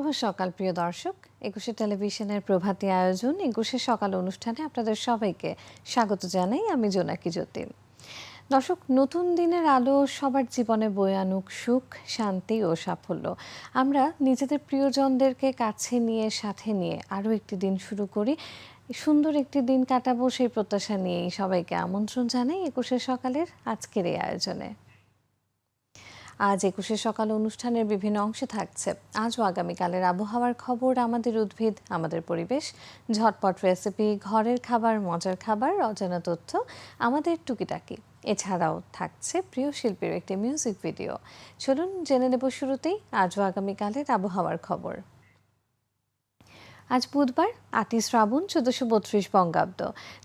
শুভ সকাল, প্রিয় দর্শক। একুশে টেলিভিশনের প্রভাতী আয়োজন, একুশে সকাল অনুষ্ঠানে আপনাদের সবাইকে স্বাগত জানাই আমি জোনাকি জ্যোতি। দর্শক, নতুন দিনের আলো সবার জীবনে বয়ে আনুক সুখ, শান্তি ও সাফল্য। আমরা নিজেদের প্রিয়জনদেরকে কাছে নিয়ে, সাথে নিয়ে আরও একটি দিন শুরু করি। সুন্দর একটি দিন কাটাবো সেই প্রত্যাশা নিয়েই সবাইকে আমন্ত্রণ জানাই একুশে সকালের আজকের এই আয়োজনে। আজ একুশে সকাল অনুষ্ঠানের বিভিন্ন অংশে থাকছে। আজ ও আগামীকালের আবহাওয়ার খবর, আমাদের উদ্ভিদ, আমাদের পরিবেশ, ঝটপট রেসিপি ঘরের খাবার, মজার খাবার, অজানা তথ্য, আমাদের টুকিটাকি। এছাড়াও থাকছে প্রিয় শিল্পীর একটি মিউজিক ভিডিও চলুন জেনে নেব শুরুতেই আজ ও আগামীকালের আবহাওয়ার খবর। আজ বুধবার, আটই শ্রাবণ, চোদ্দশো বত্রিশ বঙ্গাব্দ।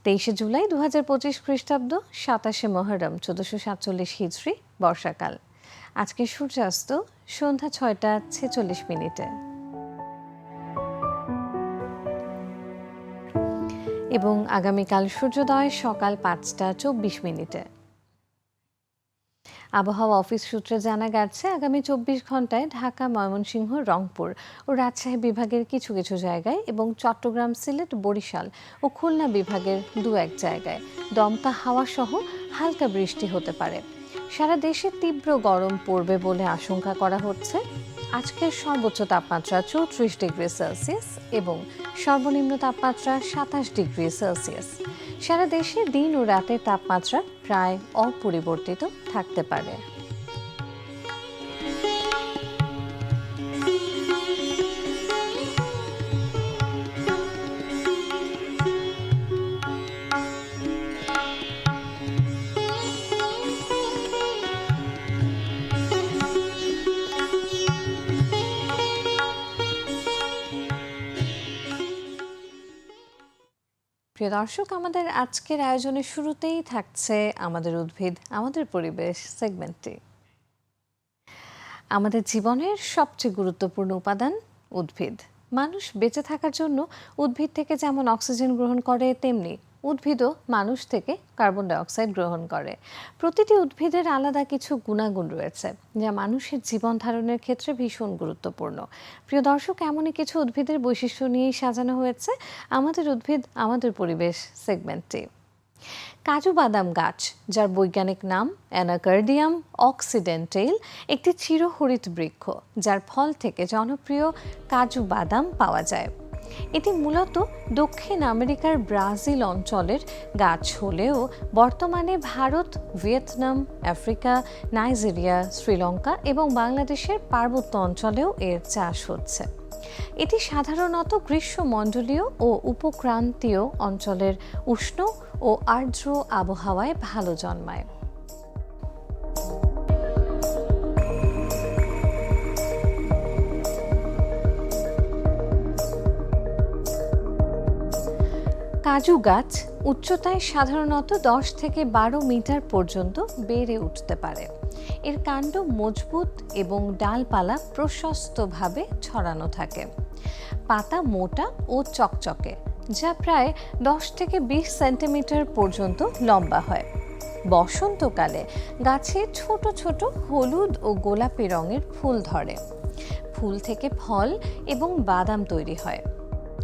তেইশে জুলাই দু হাজার পঁচিশ খ্রিস্টাব্দ, সাতাশে মহরম, চোদ্দশো সাতচল্লিশ হিজড়ি, বর্ষাকাল। আজকে সূর্যাস্ত, সন্ধ্যা ছয়টা ছেচল্লিশ মিনিটে। এবং আগামীকাল সূর্যোদয় সকাল পাঁচটা চব্বিশ মিনিটে। আবহাওয়া অফিস সূত্রে জানা গেছে, আগামী চব্বিশ ঘন্টায় ঢাকা, ময়মনসিংহ, রংপুর ও রাজশাহী বিভাগের কিছু কিছু জায়গায় এবং চট্টগ্রাম, সিলেট, বরিশাল ও খুলনা বিভাগের দু এক জায়গায় দমকা হাওয়া সহ হালকা বৃষ্টি হতে পারে। সারা দেশে তীব্র গরম পড়বে বলে আশঙ্কা করা হচ্ছে। আজকের সর্বোচ্চ তাপমাত্রা চৌত্রিশ ডিগ্রি সেলসিয়াস এবং সর্বনিম্ন তাপমাত্রা সাতাশ ডিগ্রি সেলসিয়াস। সারা দেশে দিন ও রাতের তাপমাত্রা প্রায় অপরিবর্তিত থাকতে পারে। প্রিয় দর্শক, আমাদের আজকের আয়োজনের শুরুতেই থাকছে আমাদের উদ্ভিদ, আমাদের পরিবেশ সেগমেন্টটি আমাদের জীবনের সবচেয়ে গুরুত্বপূর্ণ উপাদান উদ্ভিদ। মানুষ বেঁচে থাকার জন্য উদ্ভিদ থেকে যেমন অক্সিজেন গ্রহণ করে, তেমনি উদ্ভিদও মানুষ থেকে কার্বন ডাইঅক্সাইড গ্রহণ করে। প্রতিটি উদ্ভিদের আলাদা কিছু গুণাগুণ রয়েছে, যা মানুষের জীবন ধারণের ক্ষেত্রে ভীষণ গুরুত্বপূর্ণ। প্রিয় দর্শক, এমনই কিছু উদ্ভিদের বৈশিষ্ট্য নিয়েই সাজানো হয়েছে আমাদের উদ্ভিদ, আমাদের পরিবেশ সেগমেন্টটি। কাজু বাদাম গাছ, যার বৈজ্ঞানিক নাম অ্যানাকার্ডিয়াম অক্সিডেন্টেল একটি চিরহরিত বৃক্ষ, যার ফল থেকে জনপ্রিয় কাজু বাদাম পাওয়া যায়। এটি মূলত দক্ষিণ আমেরিকার ব্রাজিল অঞ্চলের গাছ হলেও বর্তমানে Bharat, Vietnam, Africa, Nigeria, Sri Lanka এবং বাংলাদেশের পার্বত্য অঞ্চলেও এর চাষ হচ্ছে। এটি সাধারণত গ্রীষ্মমণ্ডলীয় ও উপক্রান্তীয় অঞ্চলের উষ্ণ ও আর্দ্র আবহাওয়ায় ভালো জন্মায়। কাজু গাছ উচ্চতায় সাধারণত দশ থেকে বারো মিটার পর্যন্ত বেড়ে উঠতে পারে। এর কাণ্ড মজবুত এবং ডালপালা প্রশস্তভাবে ছড়ানো থাকে। পাতা মোটা ও চকচকে, যা প্রায় দশ থেকে বিশ সেন্টিমিটার পর্যন্ত লম্বা হয়। বসন্তকালে গাছে ছোট ছোট হলুদ ও গোলাপি রঙের ফুল ধরে। ফুল থেকে ফল এবং বাদাম তৈরি হয়।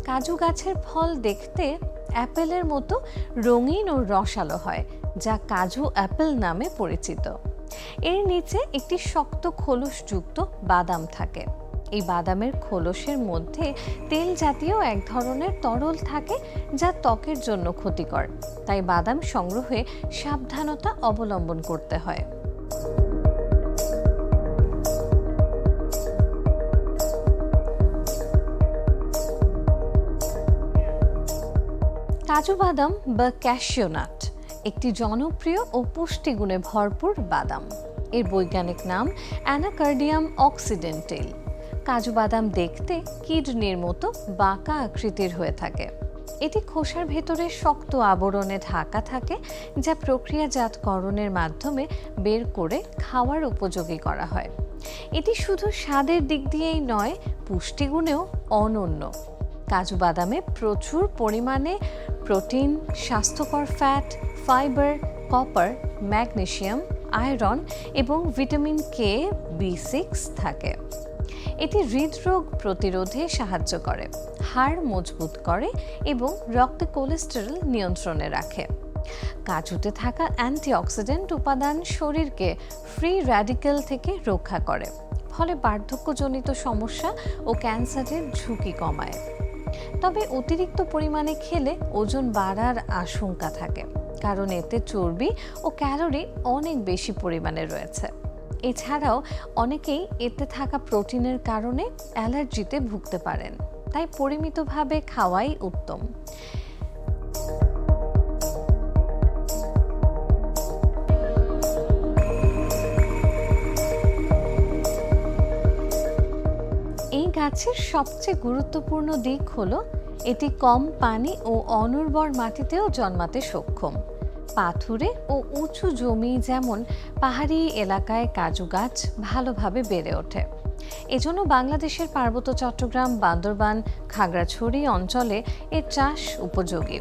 কাজু গাছের ফল দেখতে অ্যাপেলের মতো রঙিন ও রসালো হয়, যা কাজু অ্যাপেল নামে পরিচিত। এর নিচে একটি শক্ত খোলসযুক্ত বাদাম থাকে। এই বাদামের খোলসের মধ্যে তেল জাতীয় এক ধরনের তরল থাকে, যা ত্বকের জন্য ক্ষতিকর। তাই বাদাম সংগ্রহে সাবধানতা অবলম্বন করতে হয়। কাজু বাদাম বা ক্যাশিওনাট একটি জনপ্রিয় ও পুষ্টিগুণে ভরপুর বাদাম। এর বৈজ্ঞানিক নাম অ্যানাকার্ডিয়াম অক্সিডেন্টেল কাজু বাদাম দেখতে কিডনির মতো বাঁকা আকৃতির হয়ে থাকে। এটি খোসার ভেতরে শক্ত আবরণে ঢাকা থাকে, যা প্রক্রিয়াজাতকরণের মাধ্যমে বের করে খাওয়ার উপযোগী করা হয়। এটি শুধু স্বাদের দিক দিয়েই নয়, পুষ্টিগুণেও অনন্য। কাজু বাদামে প্রচুর পরিমাণে প্রোটিন, স্বাস্থ্যকর fat fibre copper magnesium iron এবং ভিটামিন কে বি সিক্স থাকে। এটি হৃদরোগ প্রতিরোধে সাহায্য করে, হাড় মজবুত করে এবং রক্তে কোলেস্টেরল নিয়ন্ত্রণে রাখে। কাজুতে থাকা অ্যান্টিঅক্সিডেন্ট উপাদান শরীরকে ফ্রি র্যাডিক্যাল থেকে রক্ষা করে, ফলে বার্ধক্যজনিত সমস্যা ও ক্যান্সারের ঝুঁকি কমায়। তবে অতিরিক্ত পরিমাণে খেলে ওজন বাড়ার আশঙ্কা থাকে, কারণ এতে চর্বি ও ক্যালোরি অনেক বেশি পরিমাণে রয়েছে। এছাড়াও অনেকেই এতে থাকা প্রোটিনের কারণে অ্যালার্জিতে ভুগতে পারেন, তাই পরিমিতভাবে খাওয়াই উত্তম। গাছের সবচেয়ে গুরুত্বপূর্ণ দিক হলো, এটি কম পানি ও অনুর্বর মাটিতেও জন্মাতে সক্ষম। পাথুরে ও উঁচু জমি যেমন পাহাড়ি এলাকায় কাজু গাছ ভালোভাবে বেড়ে ওঠে। এজন্য বাংলাদেশের পার্বত্য চট্টগ্রাম, বান্দরবান, খাগড়াছড়ি অঞ্চলে এর চাষ উপযোগী।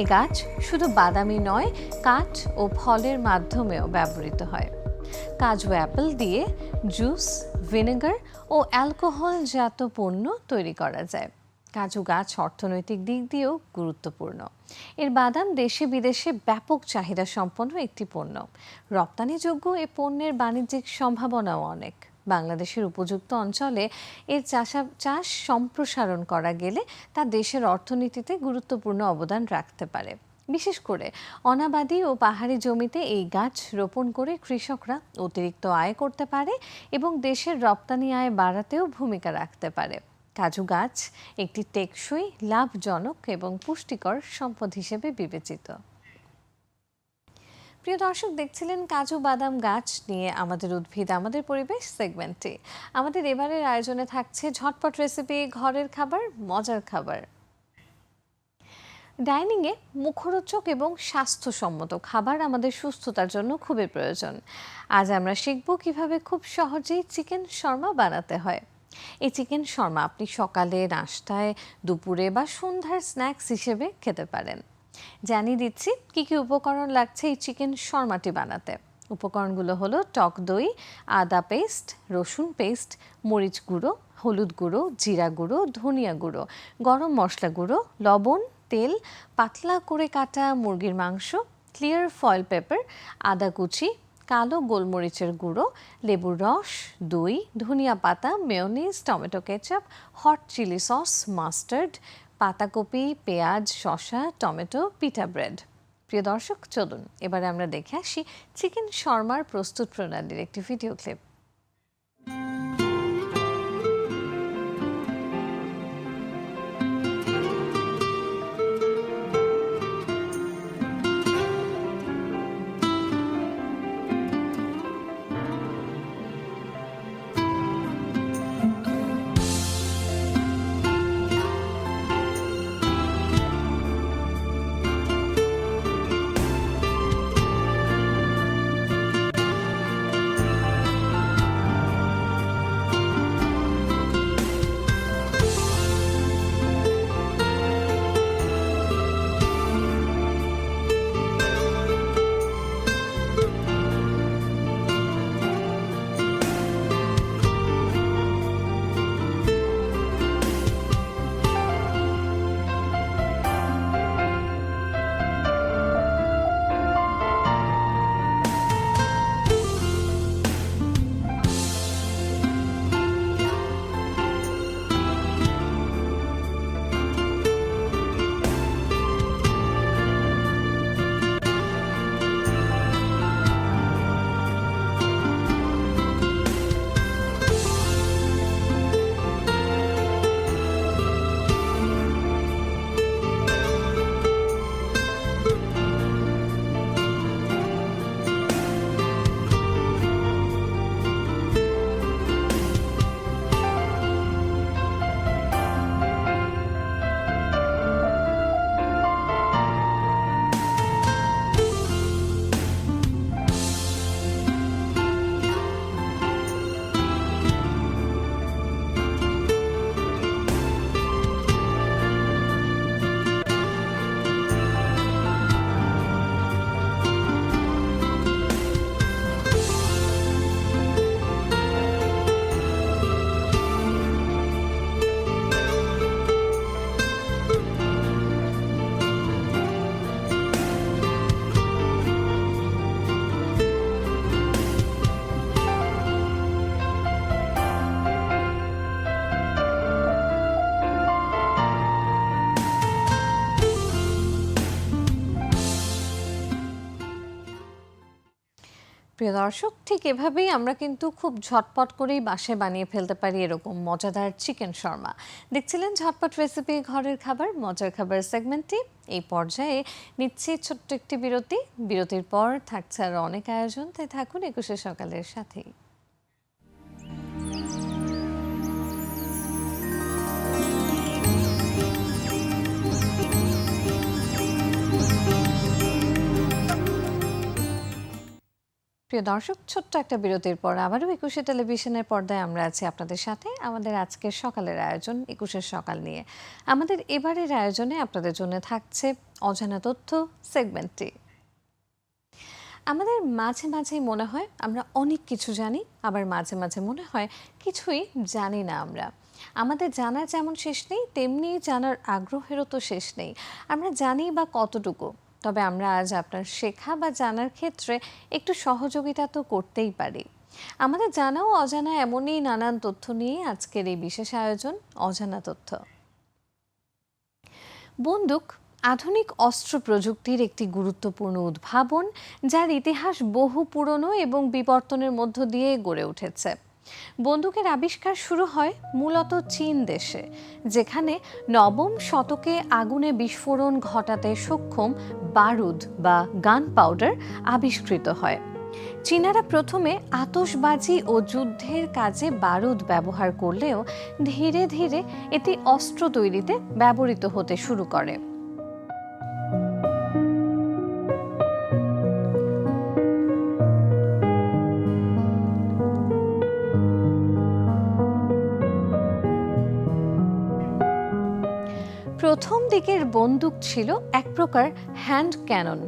এ গাছ শুধু বাদামি নয়, কাঠ ও ফলের মাধ্যমেও ব্যবহৃত হয়। কাজু অ্যাপেল দিয়ে জুস, ভিনেগার ও অ্যালকোহলজাত পণ্য তৈরি করা যায়। কাজু গাছ অর্থনৈতিক দিক দিয়েও গুরুত্বপূর্ণ। এর বাদাম দেশে বিদেশে ব্যাপক চাহিদা সম্পন্ন একটি পণ্য। রপ্তানিযোগ্য এ পণ্যের বাণিজ্যিক সম্ভাবনাও অনেক। বাংলাদেশের উপযুক্ত অঞ্চলে এর চাষা চাষ সম্প্রসারণ করা গেলে তা দেশের অর্থনীতিতে গুরুত্বপূর্ণ অবদান রাখতে পারে। বিশেষ করে অনাবাদী ও পাহাড়ি জমিতে এই গাছ রোপণ করে কৃষকরা অতিরিক্ত আয় করতে পারে এবং দেশের রপ্তানি আয় বাড়াতেও ভূমিকা রাখতে পারে। কাজু গাছ একটি টেকসই, লাভজনক এবং পুষ্টিকর সম্পদ হিসেবে বিবেচিত। প্রিয় দর্শক, দেখছিলেন কাজু বাদাম গাছ নিয়ে আমাদের উদ্ভিদ, আমাদের পরিবেশ সেগমেন্টে আমাদের এবারের আয়োজনে থাকছে ঝটপট রেসিপি ঘরের খাবার, মজার খাবার। ডাইনিংয়ে মুখরোচক এবং স্বাস্থ্যসম্মত খাবার আমাদের সুস্থতার জন্য খুবই প্রয়োজন। আজ আমরা শিখব কীভাবে খুব সহজেই চিকেন শর্মা বানাতে হয়। এই চিকেন শর্মা আপনি সকালে নাস্তায়, দুপুরে বা সন্ধ্যার স্ন্যাক্স হিসেবে খেতে পারেন। জানিয়ে দিচ্ছি কি কি উপকরণ লাগছে এই চিকেন শর্মাটি বানাতে। উপকরণগুলো হলো টক দই, আদা পেস্ট, রসুন পেস্ট, মরিচ গুঁড়ো, হলুদ গুঁড়ো, জিরা গুঁড়ো, ধনিয়া গুঁড়ো, গরম মশলা গুঁড়ো, লবণ তেল, পাতলা করে কাটা মুরগির মাংস ক্লিয়ার ফয়েল পেপার আদা কুচি, কালো গোলমরিচের গুঁড়ো, লেবুর রস, দই, ধনিয়া পাতা mayonnaise tomato ketchup hot chilli sauce mustard পাতাকপি, পেঁয়াজ, শসা, টমেটো পিঠা ব্রেড প্রিয় দর্শক, চলুন, এবারে আমরা দেখে আসি চিকেন শর্মার প্রস্তুত প্রণালীর একটি ভিডিও ক্লিপ দর্শক, ঠিক এভাবেই আমরা কিন্তু খুব ঝটপট করেই বাসায় বানিয়ে ফেলতে পারি এরকম মজাদার চিকেন শর্মা। দেখছিলেন ঝটপট রেসিপি ঘরের খাবার, মজার খাবার সেগমেন্টটি এই পর্যায়ে নিচ্ছি ছোট্ট একটি বিরতি। বিরতির পর থাকছে আর অনেক আয়োজন, তাই থাকুন একুশে সকালের সাথেই। প্রিয় দর্শক, ছোট্ট একটা বিরতির পর আবারও একুশে টেলিভিশনের পর্দায় আমরা আছি আপনাদের সাথে। আমাদের আজকের সকালের আয়োজন একুশের সকাল নিয়ে। আমাদের এবারের আয়োজনে আপনাদের জন্য থাকছে অজানা তথ্য সেগমেন্টটি। আমাদের মাঝে মাঝেই মনে হয় আমরা অনেক কিছু জানি, আবার মাঝে মাঝে মনে হয় কিছুই জানি না আমরা। আমাদের জানার যেমন শেষ নেই, তেমনি জানার আগ্রহেরও তো শেষ নেই। আমরা জানি বা কতটুকু তবে আমরা আজ আপনার শেখা বা জানার ক্ষেত্রে একটু সহযোগিতা তো করতেই পারি। আমাদের জানা ও অজানা এমনই নানান তথ্য নিয়ে আজকের এই বিশেষ আয়োজন অজানা তথ্য। বন্দুক আধুনিক অস্ত্র প্রযুক্তির একটি গুরুত্বপূর্ণ উদ্ভাবন, যার ইতিহাস বহু পুরনো এবং বিবর্তনের মধ্য দিয়ে গড়ে উঠেছে। বন্দুকের আবিষ্কার শুরু হয় মূলত চীন দেশে, যেখানে নবম শতকে আগুনে বিস্ফোরণ ঘটাতে সক্ষম বারুদ বা গান পাউডার আবিষ্কৃত হয়। চীনারা প্রথমে আতসবাজি ও যুদ্ধের কাজে বারুদ ব্যবহার করলেও ধীরে ধীরে এটি অস্ত্র তৈরিতে ব্যবহৃত হতে শুরু করে। দিকের বন্দুক ছিল এক প্রকার হ্যান্ড ক্যানন,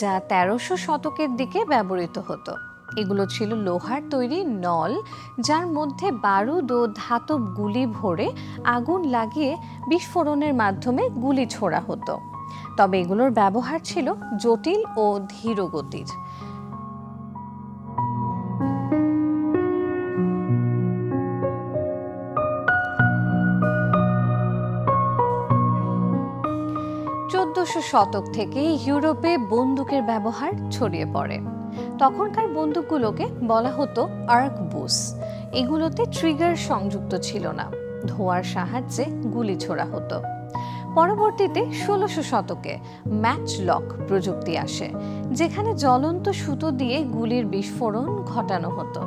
যা তেরোশো শতকের দিকে ব্যবহৃত হতো। এগুলো ছিল লোহার তৈরি নল, যার মধ্যে বারুদ ও ধাতব গুলি ভরে আগুন লাগিয়ে বিস্ফোরণের মাধ্যমে গুলি ছোড়া হতো। তবে এগুলোর ব্যবহার ছিল জটিল ও ধীর গতির শতক থেকে ইউরোপে বন্দুকের ব্যবহার ছড়িয়ে পড়ে। তখনকার বন্দুকগুলোকে বলা হতো আর্ক বুস এগুলোতে ট্রিগার সংযুক্ত ছিল না। ধোয়ার সাহায্যে গুলি ছোড়া হতো। পরবর্তীতে ষোলোশো শতকে ম্যাচ লক প্রযুক্তি আসে, যেখানে জ্বলন্ত সুতো দিয়ে গুলির বিস্ফোরণ ঘটানো হতো।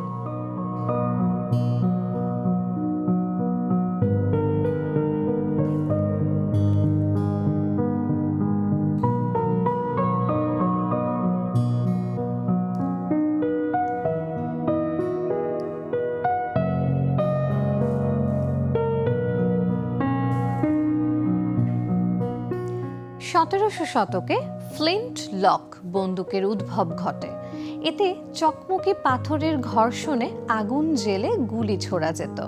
সতেরোশো শতকে ফ্লিন্ট লক বন্দুকের উদ্ভব ঘটে। এতে চকমকি পাথরের ঘর্ষণে আগুন জেলে গুলি ছোড়া যেত।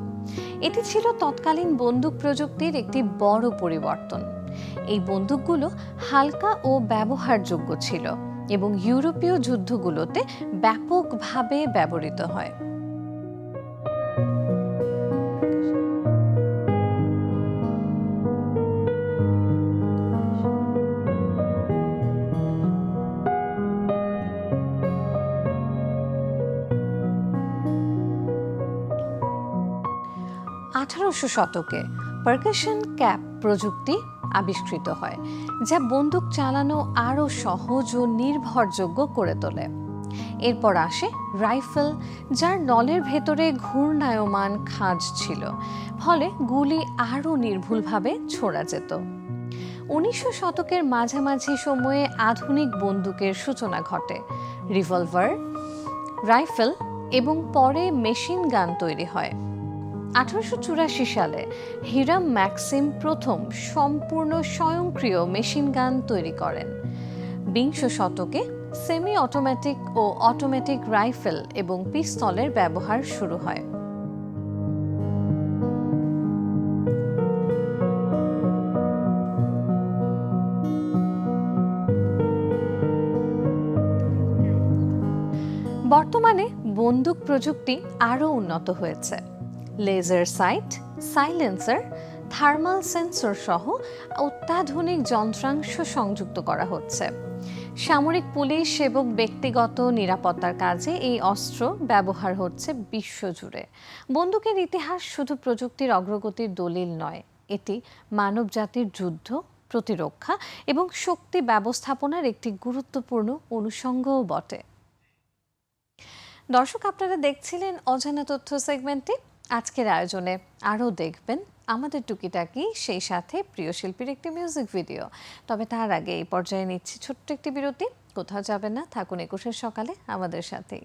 এটি ছিল তৎকালীন বন্দুক প্রযুক্তির একটি বড় পরিবর্তন। এই বন্দুকগুলো হালকা ও ব্যবহারযোগ্য ছিল এবং ইউরোপীয় যুদ্ধগুলোতে ব্যাপকভাবে ব্যবহৃত হয়। আঠারোশো শতকে পার্কাশন ক্যাপ প্রযুক্তি আবিষ্কৃত হয়, যা বন্দুক চালানো আরও সহজ ও নির্ভরযোগ্য করে তোলে। এরপর আসে রাইফেল, যার নলের ভেতরে ঘূর্ণায়মান খাঁজ ছিল, ফলে গুলি আরও নির্ভুলভাবে ছোড়া যেত। উনিশশো শতকের মাঝামাঝি সময়ে আধুনিক বন্দুকের সূচনা ঘটে, রিভলভার, রাইফেল এবং পরে মেশিন গান তৈরি হয়। আঠারোশো চুরাশি সালে হিরাম ম্যাক্সিম প্রথম সম্পূর্ণ স্বয়ংক্রিয় মেশিন গান তৈরি করেন। বিংশ শতকে সেমি অটোমেটিক ও অটোমেটিক রাইফেল এবং পিস্তলের ব্যবহার শুরু হয়। বর্তমানে বন্দুক প্রযুক্তি আরও উন্নত হয়েছে। Laser sight silencer thermal sensor সহ অত্যাধুনিক যন্ত্রাংশ সংযুক্ত করা হচ্ছে। সামরিক পুলিশ এবং ব্যক্তিগত নিরাপত্তার কাজে এই অস্ত্র ব্যবহার হচ্ছে বিশ্বজুড়ে। বন্দুকের ইতিহাস শুধু প্রযুক্তির অগ্রগতির দলিল নয়, এটি মানবজাতির যুদ্ধ, প্রতিরক্ষা এবং শক্তি ব্যবস্থাপনার একটি গুরুত্বপূর্ণ অনুষঙ্গও বটে। দর্শক, আপনারা দেখছিলেন অজানা তথ্য সেগমেন্টটি আজকের আয়োজনে আরও দেখবেন আমাদের টুকিটাকি, সেই সাথে প্রিয় শিল্পীর একটি মিউজিক ভিডিও তবে তার আগে এই পর্যায়ে নিচ্ছি ছোট্ট একটি বিরতি। কোথাও যাবেন না, থাকুন একুশের সকালে আমাদের সাথেই।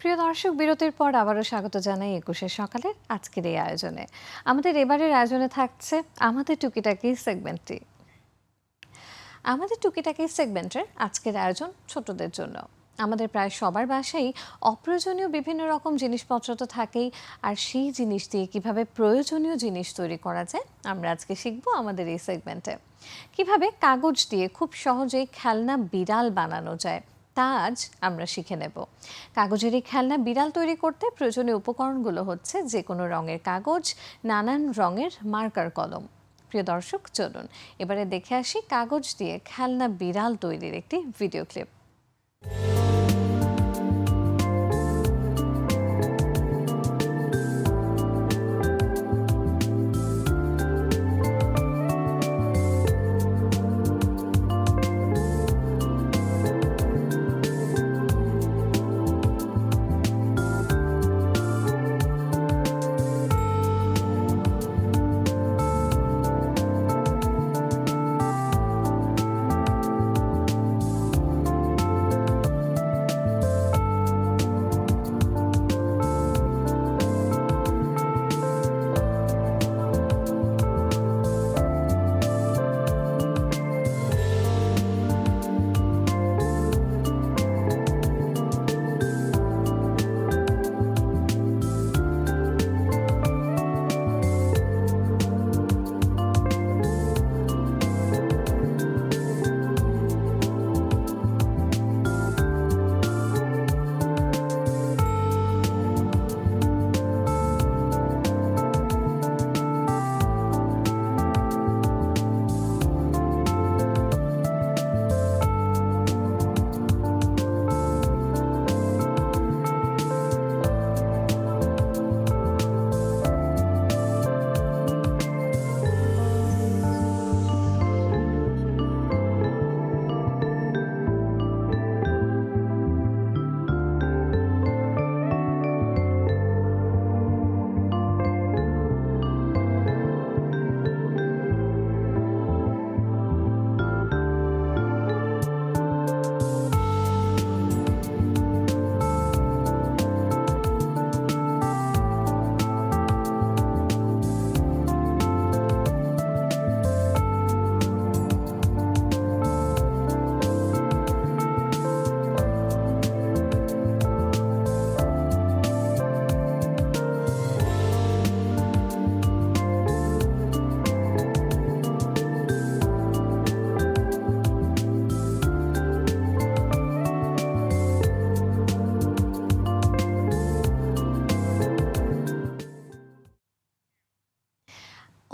প্রিয় দর্শক, বিরতির পর আবারও স্বাগত জানাই একুশের সকালের আজকের এই আয়োজনে। আমাদের এবারের আয়োজনে থাকছে আমাদের টুকিটাকি সেগমেন্টটি আমাদের টুকিটাকি সেগমেন্টের আজকের আয়োজন ছোটদের জন্য। আমাদের প্রায় সবার বাসায় অপ্রয়োজনীয় বিভিন্ন রকম জিনিসপত্র তো থাকেই, আর সেই জিনিস দিয়ে কীভাবে প্রয়োজনীয় জিনিস তৈরি করা যায়, আমরা আজকে শিখব আমাদের এই সেগমেন্টে। কীভাবে কাগজ দিয়ে খুব সহজেই খেলনা বিড়াল বানানো যায়, তা আজ আমরা শিখে নেব। কাগজের এই খেলনা বিড়াল তৈরি করতে প্রয়োজনীয় উপকরণগুলো হচ্ছে যে কোনো রঙের কাগজ, নানান রঙের মার্কার কলম। প্রিয় দর্শক চলুন। এবারে দেখে আসি কাগজ দিয়ে খেলনা বিড়াল তৈরির একটি ভিডিও ক্লিপ।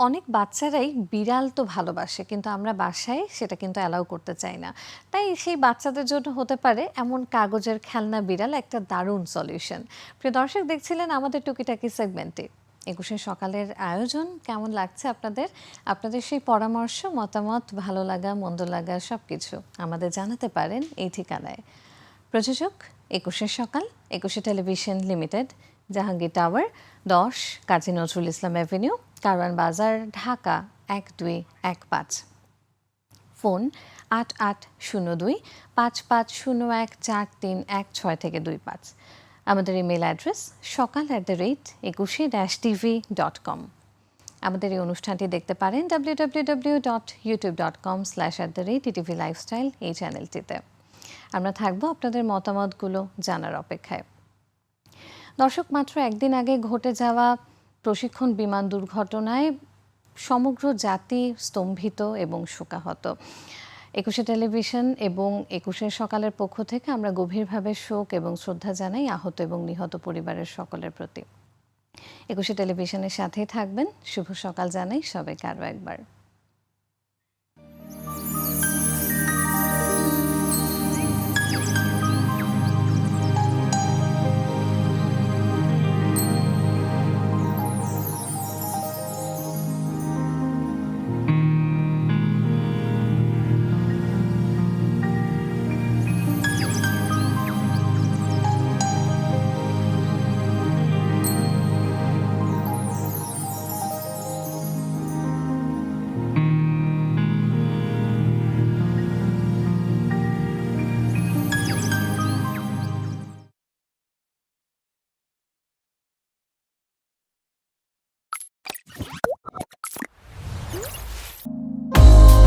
অনেক বাচ্চারাই বিড়াল তো ভালোবাসে, কিন্তু আমরা বাসায় সেটা কিন্তু অ্যালাউ করতে চাই না। তাই সেই বাচ্চাদের জন্য হতে পারে এমন কাগজের খেলনা বিড়াল একটা দারুণ সলিউশন প্রিয় দর্শক, দেখছিলেন আমাদের টুকিটাকি সেগমেন্টে একুশে সকালের আয়োজন কেমন লাগছে আপনাদের? আপনাদের সেই পরামর্শ, মতামত, ভালো লাগা, মন্দ লাগা সব কিছু আমাদের জানাতে পারেন এই ঠিকানায়। প্রযোজক, একুশে সকাল, একুশে টেলিভিশন লিমিটেড, জাহাঙ্গীর টাওয়ার, দশ, কাজী নজরুল ইসলাম অ্যাভিনিউ। কারওয়ান বাজার, ঢাকা এক দুই এক পাঁচ। ফোন আট আট শূন্য দুই পাঁচ পাঁচ শূন্য এক চার তিন এক ছয় থেকে দুই পাঁচ। আমাদের ইমেল অ্যাড্রেস সকাল অ্যাট দ্য রেট একুশে ড্যাশ টিভি ডট কম আমাদের এই অনুষ্ঠানটি দেখতে পারেন W W W dot YouTube dot com slash at the rate ETV lifestyle এই চ্যানেলটিতে আমরা থাকব আপনাদের মতামতগুলো জানার অপেক্ষায়। দর্শক, মাত্র একদিন আগে ঘটে যাওয়া প্রশিক্ষণ বিমান দুর্ঘটনায় সমগ্র জাতি স্তম্ভিত এবং শোকাহত। একুশে টেলিভিশন এবং একুশে সকালের পক্ষ থেকে আমরা গভীরভাবে শোক এবং শ্রদ্ধা জানাই আহত এবং নিহত পরিবারের সকলের প্রতি। একুশে টেলিভিশনের সাথেই থাকবেন। শুভ সকাল জানাই সবাইকে আরও একবার।